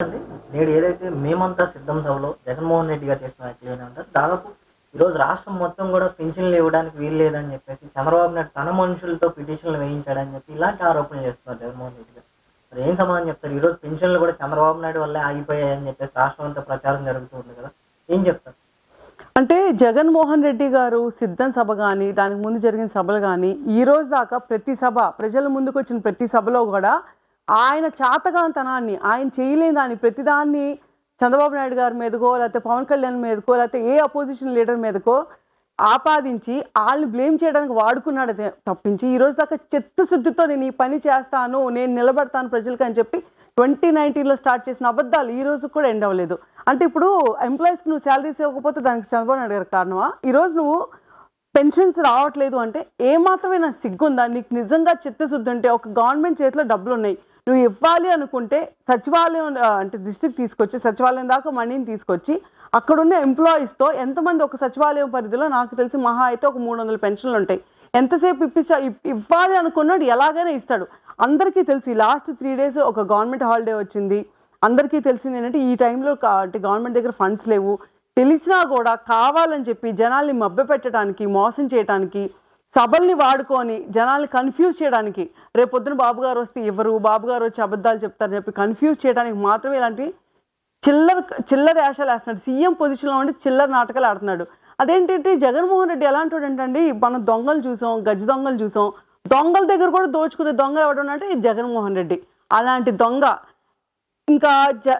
అండి నేడు ఏదైతే మేమంతా సిద్ధం సభలో జగన్మోహన్ రెడ్డి గారు చేసిన వ్యాఖ్యలు ఏంటంటారు దాదాపు ఈరోజు రాష్ట్రం మొత్తం కూడా పింఛన్లు ఇవ్వడానికి వీలు లేదని చెప్పేసి చంద్రబాబు నాయుడు తన మనుషులతో పిటిషన్లు వేయించాడని చెప్పి ఇలాంటి ఆరోపణలు చేస్తున్నారు జగన్మోహన్ రెడ్డి గారు. మరి ఏం సమాధానం చెప్తారు? ఈరోజు పింఛన్లు కూడా చంద్రబాబు నాయుడు వల్లే ఆగిపోయాయని చెప్పేసి రాష్ట్రం అంతా ప్రచారం జరుగుతుంది కదా. ఏం చెప్తారు? అంటే జగన్మోహన్ రెడ్డి గారు సిద్ధం సభ కానీ దానికి ముందు జరిగిన సభలు కానీ ఈ రోజు దాకా ప్రతి సభ ప్రజల ముందుకు వచ్చిన ప్రతి సభలో కూడా ఆయన చాతగాంతనాన్ని ఆయన చేయలేని దాన్ని ప్రతిదాన్ని చంద్రబాబు నాయుడు గారి మీదకో లేకపోతే పవన్ కళ్యాణ్ మీదకో లేకపోతే ఏ అపోజిషన్ లీడర్ మీదకో ఆపాదించి వాళ్ళని బ్లేమ్ చేయడానికి వాడుకున్నాడు అదే తప్పించి ఈరోజు దాకా చిత్తశుద్ధితో నేను ఈ పని చేస్తాను నేను నిలబడతాను ప్రజలకు అని చెప్పి ట్వంటీ నైన్టీన్లో స్టార్ట్ చేసిన అబద్ధాలు ఈ రోజు కూడా ఎండ్ అవ్వలేదు. అంటే ఇప్పుడు ఎంప్లాయీస్కి నువ్వు శాలరీస్ ఇవ్వకపోతే దానికి చంద్రబాబు నాయుడు గారి కారణమా? ఈరోజు నువ్వు పెన్షన్స్ రావట్లేదు అంటే ఏ మాత్రమే సిగ్గుందా? నీకు నిజంగా చిత్తశుద్ధి ఉంటే ఒక గవర్నమెంట్ చేతిలో డబ్బులు ఉన్నాయి నువ్వు ఇవ్వాలి అనుకుంటే సచివాలయం అంటే దృష్టికి తీసుకొచ్చి సచివాలయం దాకా మనీని తీసుకొచ్చి అక్కడున్న ఎంప్లాయీస్తో ఎంతమంది ఒక సచివాలయం పరిధిలో నాకు తెలిసి మహా అయితే ఒక మూడు వందల పెన్షన్లు ఉంటాయి. ఎంతసేపు ఇప్పిస్తా ఇప్- ఇవ్వాలి అనుకున్నాడు ఎలాగైనా ఇస్తాడు. అందరికీ తెలుసు ఈ లాస్ట్ త్రీ డేస్ ఒక గవర్నమెంట్ హాలిడే వచ్చింది. అందరికీ తెలిసింది ఏంటంటే ఈ టైంలో అంటే గవర్నమెంట్ దగ్గర ఫండ్స్ లేవు. తెలిసినా కూడా కావాలని చెప్పి జనాల్ని మభ్యపెట్టడానికి మోసం చేయడానికి సభల్ని వాడుకొని జనాల్ని కన్ఫ్యూజ్ చేయడానికి రేపొద్దున బాబుగారు వస్తే ఇవ్వరు బాబుగారు వచ్చి అబద్ధాలు చెప్తారని చెప్పి కన్ఫ్యూజ్ చేయడానికి మాత్రమే ఇలాంటి చిల్లర చిల్లర యాషాలు వేస్తున్నాడు. సీఎం పొజిషన్లో ఉండి చిల్లర నాటకాలు ఆడుతున్నాడు. అదేంటంటే జగన్మోహన్ రెడ్డి ఎలాంటి ఏంటండి మనం దొంగలు చూసాం గజ్జి దొంగలు చూసాం. దొంగల దగ్గర కూడా దోచుకునే దొంగ ఎవడు ఈ జగన్మోహన్ రెడ్డి. అలాంటి దొంగ ఇంకా జ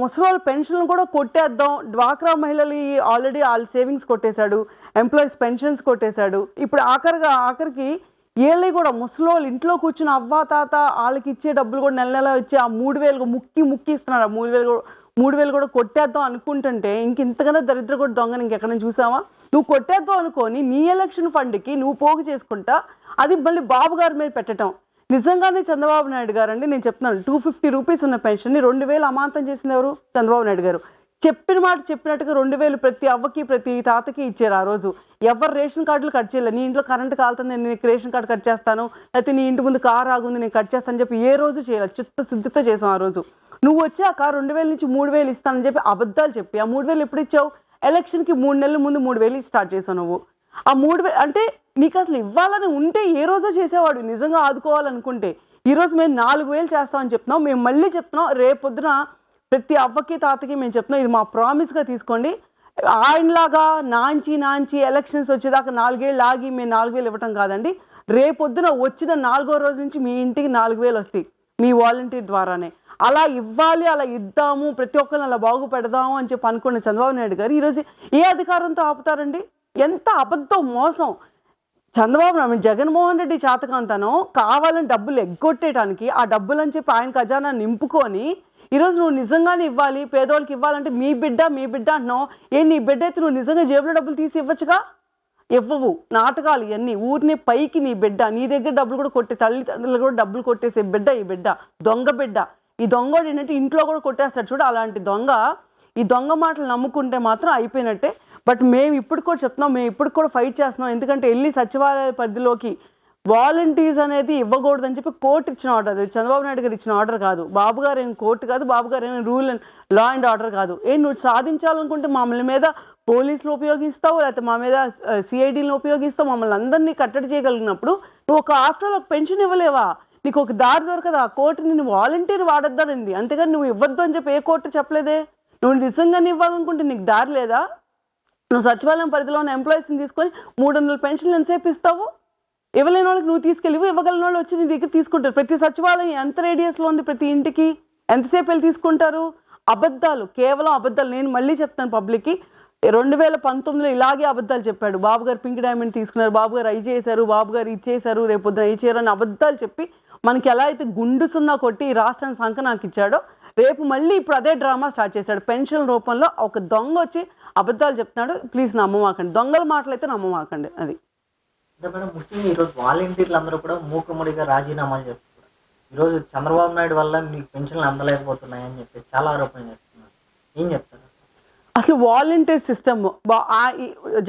ముసలి పెన్షన్లు కూడా కొట్టేద్దాం. డ్వాక్రా మహిళలు ఆల్రెడీ వాళ్ళ సేవింగ్స్ కొట్టేశాడు. ఎంప్లాయీస్ పెన్షన్స్ కొట్టేశాడు. ఇప్పుడు ఆఖరిగా ఆఖరికి ఏళ్ళి కూడా ముసలోళ్ళు ఇంట్లో కూర్చుని అవ్వ తాత వాళ్ళకి ఇచ్చే డబ్బులు కూడా నెల నెల వచ్చి ఆ మూడు వేలు ముక్కి ముక్కి ఇస్తున్నారు. ఆ మూడు వేలు కూడా మూడు వేలు కూడా కొట్టేద్దాం అనుకుంటుంటే ఇంక ఇంతకన్నా దరిద్ర కూడా దొంగని ఇంకెక్కడ చూసావా? నువ్వు కొట్టేద్దాం అనుకొని నీ ఎలక్షన్ ఫండ్కి నువ్వు పోగు చేసుకుంటా అది మళ్ళీ బాబు గారి మీద పెట్టడం నిజంగానే చంద్రబాబు నాయుడు గారు అండి నేను చెప్తున్నాను టూ ఫిఫ్టీ రూపీస్ ఉన్న పెన్షన్ని రెండు వేలు అమాంతం చేసింది ఎవరు? చంద్రబాబు నాయుడు గారు. చెప్పిన మాట చెప్పినట్టుగా రెండు వేలు ప్రతి అవ్వకి ప్రతి తాతకి ఇచ్చారు ఆ రోజు. ఎవరు రేషన్ కార్డులు కట్ చేయలేదు నీ ఇంట్లో కరెంట్ కాలుతుంది నేను నీకు రేషన్ కార్డు కట్ చేస్తాను లేకపోతే నీ ఇంటి ముందు కారు ఆగుంది నేను కట్ చేస్తాను చెప్పి ఏ రోజు చేయలేదు చిత్తశుద్ధితో చేసాం ఆ రోజు. నువ్వు వచ్చాక రెండు వేల నుంచి మూడు వేలు ఇస్తానని చెప్పి అబద్ధాలు చెప్పి ఆ మూడు వేలు ఎప్పుడు ఇచ్చావు? ఎలక్షన్కి మూడు నెలల ముందు మూడు వేలు స్టార్ట్ చేసావు నువ్వు. ఆ మూడు వేలు అంటే నీకు అసలు ఇవ్వాలని ఉంటే ఏ రోజో చేసేవాడు. నిజంగా ఆదుకోవాలనుకుంటే ఈరోజు మేము నాలుగు వేలు చేస్తామని చెప్తున్నాం. మేము మళ్ళీ చెప్తున్నాం రేపొద్దున ప్రతి అవ్వకి తాతకి మేము చెప్తున్నాం ఇది మా ప్రామిస్గా తీసుకోండి. ఆయనలాగా నాంచి నాంచి ఎలక్షన్స్ వచ్చేదాకా నాలుగేళ్ళు ఆగి మేము నాలుగు వేలు ఇవ్వటం కాదండి. రేపొద్దున వచ్చిన నాలుగో రోజు నుంచి మీ ఇంటికి నాలుగు వేలు వస్తాయి మీ వాలంటీర్ ద్వారానే. అలా ఇవ్వాలి అలా ఇద్దాము ప్రతి ఒక్కరిని అలా బాగుపెడదాము అని చెప్పి అనుకున్న చంద్రబాబు నాయుడు గారు ఈరోజు ఏ అధికారంతో ఆపుతారండి? ఎంత అబద్ధం మోసం. చంద్రబాబు నాయుడు జగన్మోహన్ రెడ్డి చేతకాంతనం కావాలని డబ్బులు ఎగ్గొట్టేయడానికి ఆ డబ్బులు అని చెప్పి ఆయన ఖజానా నింపుకొని ఈరోజు నువ్వు నిజంగానే ఇవ్వాలి పేదోళ్ళకి ఇవ్వాలంటే మీ బిడ్డ మీ బిడ్డ అంటున్నావు. ఏ నీ బిడ్డ అయితే నువ్వు నిజంగా జేబులో డబ్బులు తీసి ఇవ్వచ్చుగా? ఇవ్వవు. నాటకాలు ఇవన్నీ. ఊరిని పైకి నీ బిడ్డ నీ దగ్గర డబ్బులు కూడా కొట్టే తల్లిదండ్రులు కూడా డబ్బులు కొట్టేసే బిడ్డ ఈ బిడ్డ దొంగ బిడ్డ. ఈ దొంగోడు ఏంటంటే ఇంట్లో కూడా కొట్టేస్తాడు చూడు అలాంటి దొంగ. ఈ దొంగ మాటలు నమ్ముకుంటే మాత్రం అయిపోయినట్టే. బట్ మేము ఇప్పుడు కూడా చెప్తున్నాం మేము ఇప్పుడు కూడా ఫైట్ చేస్తున్నాం. ఎందుకంటే వెళ్ళి సచివాలయ పరిధిలోకి వాలంటీర్స్ అనేది ఇవ్వకూడదని చెప్పి కోర్టు ఇచ్చిన ఆర్డర్ అది చంద్రబాబు నాయుడు గారు ఇచ్చిన ఆర్డర్ కాదు. బాబు గారు ఏం కోర్టు కాదు బాబు గారు ఏం rule and law and order కాదు. ఏ నువ్వు సాధించాలనుకుంటే మమ్మల్ని మీద పోలీసులు ఉపయోగిస్తావు లేకపోతే మా మీద సిఐడీలను ఉపయోగిస్తావు మమ్మల్ని అందరినీ కట్టడి చేయగలిగినప్పుడు నువ్వు ఒక ఆఫ్టర్ ఆల్ ఒక పెన్షన్ ఇవ్వలేవా? నీకు ఒక దారి దొరకదా? ఆ కోర్టు నేను వాలంటీర్ వాడొద్దనింది. అంతేగాని నువ్వు ఇవ్వద్దు అని చెప్పి ఏ కోర్టు చెప్పలేదే? నువ్వు నిజంగానే ఇవ్వాలనుకుంటే నీకు దారి లేదా? నువ్వు సచివాలయం పరిధిలో ఉన్న ఎంప్లాయీస్ని తీసుకొని మూడు వందల పెన్షన్లు ఎంతసేపు ఇస్తావు? ఇవ్వలేని వాళ్ళకి నువ్వు తీసుకెళ్ళి ఇవ్వగలిగిన వాళ్ళు వచ్చి నీ దగ్గర తీసుకుంటారు. ప్రతి సచివాలయం ఎంత రేడియస్లో ఉంది ప్రతి ఇంటికి? ఎంతసేపు వెళ్ళి తీసుకుంటారు? అబద్ధాలు కేవలం అబద్ధాలు. నేను మళ్ళీ చెప్తాను పబ్లిక్కి. రెండు వేల పంతొమ్మిదిలో ఇలాగే అబద్ధాలు చెప్పాడు. బాబు గారు పింక్ డైమండ్ తీసుకున్నారు బాబు గారు అయి చేశారు బాబు గారు ఇది చేశారు రేపు పొద్దున అయి చేయరు అని అబద్ధాలు చెప్పి మనకి ఎలా అయితే గుండు సున్నా కొట్టి ఈ రాష్ట్రాన్ని సంక నాకు ఇచ్చాడో రేపు మళ్ళీ ఇప్పుడు అదే డ్రామా స్టార్ట్ చేశాడు. పెన్షన్ రూపంలో ఒక దొంగ వచ్చి అబద్ధాలు చెప్తున్నాడు ప్లీజ్ నమ్మమాకండి. దొంగల మాటలు అయితే నమ్మమాకండి అది. ముఖ్యంగా ఈరోజు వాలంటీర్లు అందరూ కూడా మూకుమ్మడిగా రాజీనామాలు చేస్తున్నారు. ఈరోజు చంద్రబాబు నాయుడు వల్ల మీకు పెన్షన్లు అందలేకపోతున్నాయని చెప్పేసి చాలా ఆరోపణలు చేస్తున్నారు. ఏం చెప్తారు? అసలు వాలంటీర్ సిస్టమ్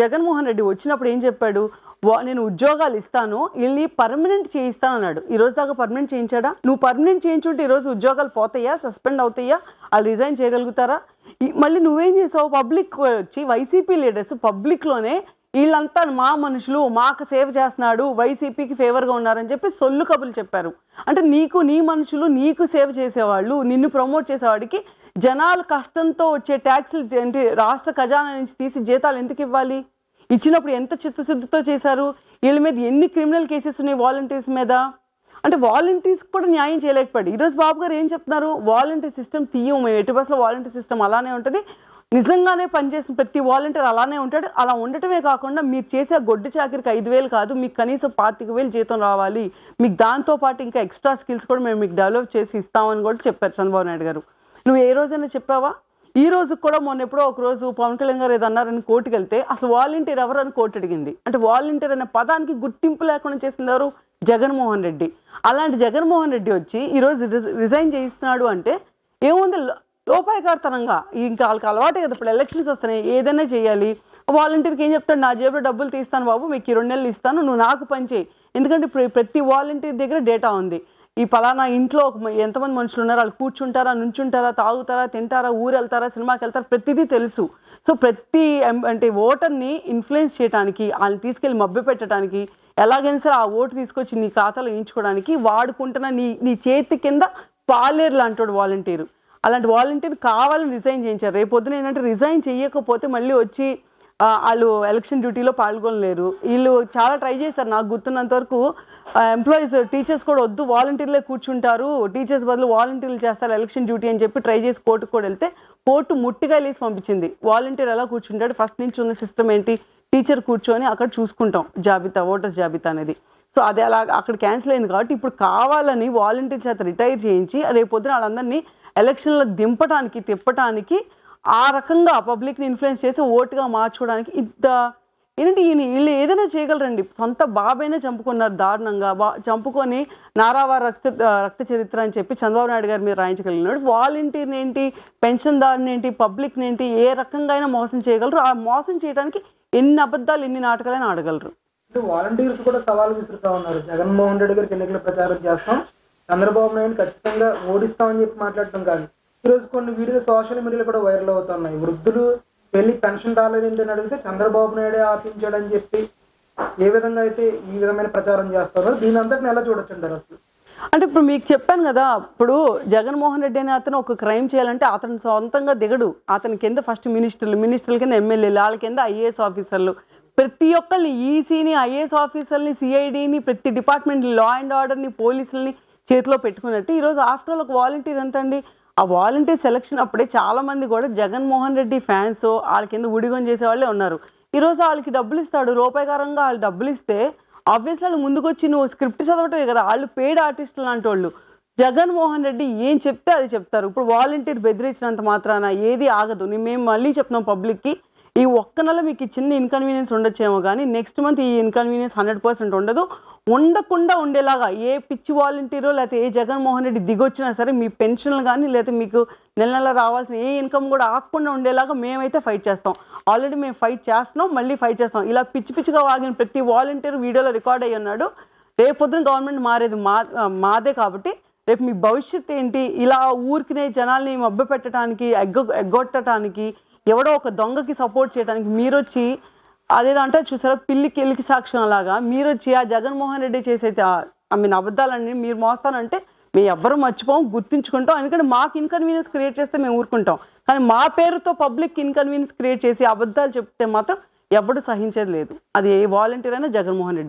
జగన్మోహన్ రెడ్డి వచ్చినప్పుడు ఏం చెప్పాడు? నేను ఉద్యోగాలు ఇస్తాను వెళ్ళి పర్మనెంట్ చేయిస్తాను అన్నాడు ఈ రోజు దాకా పర్మనెంట్ చేయించాడా? నువ్వు పర్మనెంట్ చేయించుంటే ఈరోజు ఉద్యోగాలు పోతాయా? సస్పెండ్ అవుతాయా? వాళ్ళు రిజైన్ చేయగలుగుతారా? మళ్ళీ నువ్వేం చేసావు? పబ్లిక్ వచ్చి వైసీపీ లీడర్స్ పబ్లిక్లోనే వీళ్ళంతా మా మనుషులు మాకు సేవ చేస్తున్నాడు వైసీపీకి ఫేవర్గా ఉన్నారని చెప్పి సొల్లు కబులు చెప్పారు. అంటే నీకు నీ మనుషులు నీకు సేవ చేసేవాళ్ళు నిన్ను ప్రమోట్ చేసేవాడికి జనాలు కష్టంతో వచ్చే ట్యాక్సులు ఏంటి రాష్ట్ర ఖజానా నుంచి తీసి జీతాలు ఎందుకు ఇవ్వాలి? ఇచ్చినప్పుడు ఎంత చిత్తశుద్ధితో చేశారు? వీళ్ళ మీద ఎన్ని క్రిమినల్ కేసెస్ ఉన్నాయి వాలంటీర్స్ మీద? అంటే వాలంటీర్స్ కూడా న్యాయం చేయలేకపోయాడు. ఈరోజు బాబు గారు ఏం చెప్తున్నారు? వాలంటీర్ సిస్టమ్ తీయం మేము ఎటు బస్సులో వాలంటీర్ సిస్టమ్ అలానే ఉంటుంది. నిజంగానే పనిచేసిన ప్రతి వాలంటీర్ అలానే ఉంటాడు. అలా ఉండటమే కాకుండా మీరు చేసే గొడ్డు చాకరికి ఐదు వేలు కాదు మీకు కనీసం పాతిక వేలు జీతం రావాలి. మీకు దాంతో పాటు ఇంకా ఎక్స్ట్రా స్కిల్స్ కూడా మేము మీకు డెవలప్ చేసి ఇస్తామని కూడా చెప్పారు చంద్రబాబు నాయుడు గారు. నువ్వు ఏ రోజైనా చెప్పావా? ఈ రోజు కూడా మొన్న ఎప్పుడో ఒక రోజు పవన్ కళ్యాణ్ గారు ఏదో అన్నారని కోర్టుకి వెళ్తే అసలు వాలంటీర్ ఎవరు అని కోర్టు అడిగింది. అంటే వాలంటీర్ అనే పదానికి గుర్తింపు లేకుండా చేసింది ఎవరు? జగన్మోహన్ రెడ్డి. అలాంటి జగన్మోహన్ రెడ్డి వచ్చి ఈరోజు రిజ- రిజైన్ చేయిస్తున్నాడు అంటే ఏముంది లో- లోపాయకారతనంగా? ఇంకా వాళ్ళకి అలవాటే కదా ఇప్పుడు ఎలక్షన్స్ వస్తున్నాయి ఏదైనా చేయాలి. వాలంటీర్కి ఏం చెప్తాడు? నా జేబులో డబ్బులు తీస్తాను బాబు మీకు ఈ రెండు నెలలు ఇస్తాను నువ్వు నాకు పని చేయి. ఎందుకంటే ఇప్పుడు ప్రతి వాలంటీర్ దగ్గర డేటా ఉంది. ఈ పలానా ఇంట్లో ఒక ఎంతమంది మనుషులు ఉన్నారు? వాళ్ళు కూర్చుంటారా నుంచుంటారా తాగుతారా తింటారా ఊరు వెళ్తారా సినిమాకి వెళ్తారా? ప్రతిదీ తెలుసు. సో ప్రతి అంటే ఓటర్ని ఇన్ఫ్లుయెన్స్ చేయడానికి వాళ్ళని తీసుకెళ్ళి మభ్య పెట్టడానికి ఎలాగైనా సరే ఆ ఓటు తీసుకొచ్చి నీ ఖాతాలో వేయించుకోవడానికి వాడుకుంటున్న నీ నీ చేతి కింద పాలేరు లాంటి వాలంటీరు. అలాంటి వాలంటీర్ కావాలని రిజైన్ చేయించారు. రేపు పొద్దున ఏంటంటే రిజైన్ చేయకపోతే మళ్ళీ వచ్చి వాళ్ళు ఎలక్షన్ డ్యూటీలో పాల్గొనలేరు. వీళ్ళు చాలా ట్రై చేస్తారు నాకు గుర్తున్నంత వరకు. ఎంప్లాయీస్ టీచర్స్ కూడా వద్దు వాలంటీర్లే కూర్చుంటారు. టీచర్స్ బదులు వాలంటీర్లు చేస్తారు ఎలక్షన్ డ్యూటీ అని చెప్పి ట్రై చేసి కోర్టుకు కూడా వెళ్తే కోర్టు ముట్టిగా లేసి పంపించింది. వాలంటీర్ ఎలా కూర్చుంటాడు? ఫస్ట్ నుంచి ఉన్న సిస్టమ్ ఏంటి? టీచర్ కూర్చొని అక్కడ చూసుకుంటాం. జాబితా ఓటర్స్ జాబితా అనేది. సో అది అలా అక్కడ క్యాన్సిల్ అయింది కాబట్టి ఇప్పుడు కావాలని వాలంటీర్ చేత రిటైర్ చేయించి రేపు పొద్దున వాళ్ళందరినీ ఎలక్షన్లో దింపడానికి తిప్పటానికి ఆ రకంగా పబ్లిక్ని ఇన్ఫ్లుయెన్స్ చేసి ఓటుగా మార్చుకోవడానికి ఇంత ఏంటంటే ఈయన వీళ్ళు ఏదైనా చేయగలరండి? సొంత బాబైనా చంపుకున్నారు దారుణంగా. బా చంపుకొని నారావారి రక్త రక్త చరిత్ర అని చెప్పి చంద్రబాబు నాయుడు గారి మీద రాయించగలిగినాడు. వాలంటీర్ని ఏంటి పెన్షన్దారుని ఏంటి పబ్లిక్ని ఏంటి ఏ రకంగా అయినా మోసం చేయగలరు. ఆ మోసం చేయడానికి ఎన్ని అబద్ధాలు ఎన్ని నాటకాలైనా ఆడగలరు. వాలంటీర్స్ కూడా సవాల్ విసురుతా ఉన్నారు. జగన్మోహన్ రెడ్డి గారికి ఎన్నికల ప్రచారం చేస్తాం. చంద్రబాబు నాయుడు ఖచ్చితంగా ఓడిస్తామని చెప్పి మాట్లాడటం కాదు. ఈరోజు కొన్ని వీడియోలు సోషల్ మీడియాలో కూడా వైరల్ అవుతున్నాయి. వృద్ధులు వెళ్ళి పెన్షన్ రాలేదేంటి అని అడిగితే చంద్రబాబు నాయుడే ఆపించాడని చెప్పి ఏ విధంగా అయితే ఈ విధమైన ప్రచారం చేస్తారో దీని అంతటిని ఎలా చూడొచ్చుంటారు అసలు? అంటే ఇప్పుడు మీకు చెప్పాను కదా ఇప్పుడు జగన్మోహన్ రెడ్డి అనే అతను ఒక క్రైమ్ చేయాలంటే అతను సొంతంగా దిగడు. అతని కింద ఫస్ట్ మినిస్టర్లు మినిస్టర్ల కింద ఎమ్మెల్యేలు వాళ్ళ కింద ఐఏఎస్ ఆఫీసర్లు. ప్రతి ఒక్కరిని ఈసీని ఐఏఎస్ ఆఫీసర్ని సిఐడిని ప్రతి డిపార్ట్మెంట్ లా అండ్ ఆర్డర్ని పోలీసుల్ని చేతిలో పెట్టుకున్నట్టు ఈరోజు ఆఫ్టర్ ఆల్ ఒక వాలంటీర్ ఎంత అండి ఆ వాలంటీర్ సెలక్షన్ అప్పుడే చాలా మంది కూడా జగన్మోహన్ రెడ్డి ఫ్యాన్స్ వాళ్ళ కింద ఉడిగొని చేసేవాళ్ళే ఉన్నారు. ఈరోజు వాళ్ళకి డబ్బులు ఇస్తాడు రూపాయకారంగా వాళ్ళు డబ్బులు ఇస్తే ఆబ్వియస్లీ వాళ్ళు ముందుకొచ్చి నువ్వు స్క్రిప్ట్ చదవటమే కదా వాళ్ళు పేడ్ ఆర్టిస్టులు లాంటి వాళ్ళు. జగన్మోహన్ రెడ్డి ఏం చెప్తే అది చెప్తారు. ఇప్పుడు వాలంటీర్ బెదిరించినంత మాత్రాన ఏది ఆగదు. మేము మళ్ళీ చెప్తున్నాం పబ్లిక్కి ఈ ఒక్క నెల మీకు చిన్న ఇన్కన్వీనియన్స్ ఉండొచ్చేమో కానీ నెక్స్ట్ మంత్ ఈ ఇన్కన్వీనియన్స్ హండ్రెడ్ పర్సెంట్ ఉండదు. ఉండకుండా ఉండేలాగా ఏ పిచ్చి వాలంటీరో లేకపోతే ఏ జగన్మోహన్ రెడ్డి దిగొచ్చినా సరే మీ పెన్షన్లు కానీ లేకపోతే మీకు నెల నెల రావాల్సిన ఏ ఇన్కమ్ కూడా ఆకుండా ఉండేలాగా మేమైతే ఫైట్ చేస్తాం. ఆల్రెడీ మేము ఫైట్ చేస్తున్నాం మళ్ళీ ఫైట్ చేస్తాం. ఇలా పిచ్చి పిచ్చిగా వాగిన ప్రతి వాలంటీర్ వీడియోలో రికార్డ్ అయ్యి ఉన్నాడు. రేపొద్దున గవర్నమెంట్ మారేది మా మాదే కాబట్టి రేపు మీ భవిష్యత్తు ఏంటి? ఇలా ఊరికినే జనాల్ని మభ్య పెట్టడానికి ఎగ్గ ఎగ్గొట్టడానికి ఎవడో ఒక దొంగకి సపోర్ట్ చేయడానికి మీరు అదేదంటే చూసారా పిల్లికి ఎల్లికి సాక్ష్యం అలాగా. మీరు వచ్చి ఆ జగన్మోహన్ రెడ్డి చేసే ఐ మీన్ అబద్ధాలన్నీ మీరు మోస్తానంటే మేము ఎవ్వరు మర్చిపోం గుర్తుంచుకుంటాం. ఎందుకంటే మాకు ఇన్కన్వీనియన్స్ క్రియేట్ చేస్తే మేము ఊరుకుంటాం. కానీ మా పేరుతో పబ్లిక్ ఇన్కన్వీనియన్స్ క్రియేట్ చేసి అబద్ధాలు చెప్తే మాత్రం ఎవడు సహించేది లేదు. అది ఏ వాలంటీర్ అయినా జగన్మోహన్ రెడ్డి.